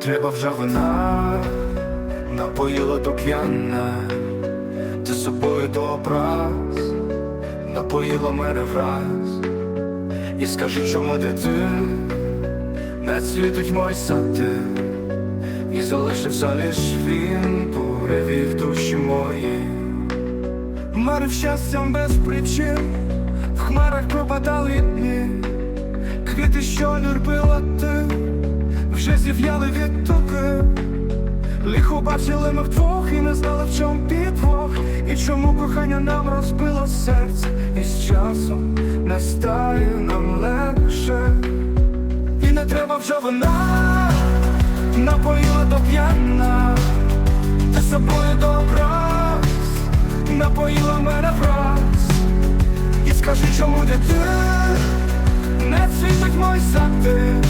треба вже вина, напоїла до п'яна, ти собою до образ, напоїла мене враз, і скажи, чому де ти не світить мой сати, і залишився лиш він, перевів душі мої. Марив щастям без причин, в хмарах пропадали дні, квіти, що любила ти, вже зів'яли відтоки. Лихо бачили ми вдвох і не знали, в чому підвох, і чому кохання нам розбило серце, і з часом не стає нам легше. І не треба вже вона напоїла до п'яна, ти собою добра напоїла мене враз І скажи, чому де ти не світить мой сати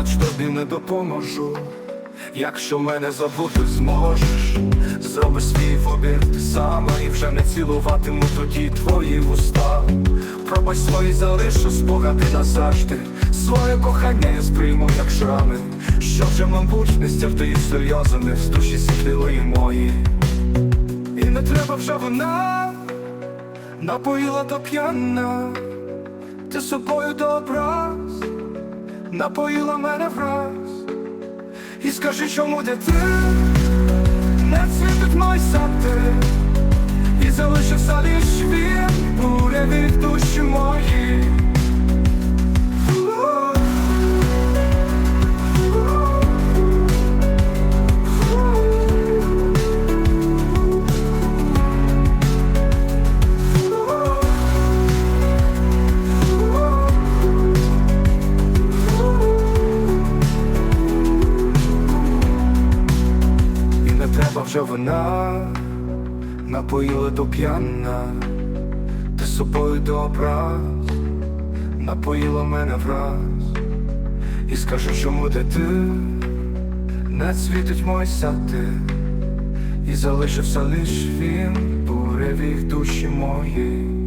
Пробач тобі не допоможу. Якщо мене забути зможеш Зроби свій вибір ти сама І вже не цілуватиму тоді твої вуста. Пробач свої залишу спогади назавжди. Своє кохання я сприйму як шрами. Що вже, мабуть, не стягти сльозами з душі світлої мої. І не треба вже вона Напоїла до п'яна. Ти собою до образ Напоїла мене враз. І скажи, чому де Не цвітить мой сати вже вона Напоїла до п'яна Ти собою до образ Напоїла мене враз. І скажи, чому де ти Не світить мої сати. І залишився лиш він Буреві в душі мої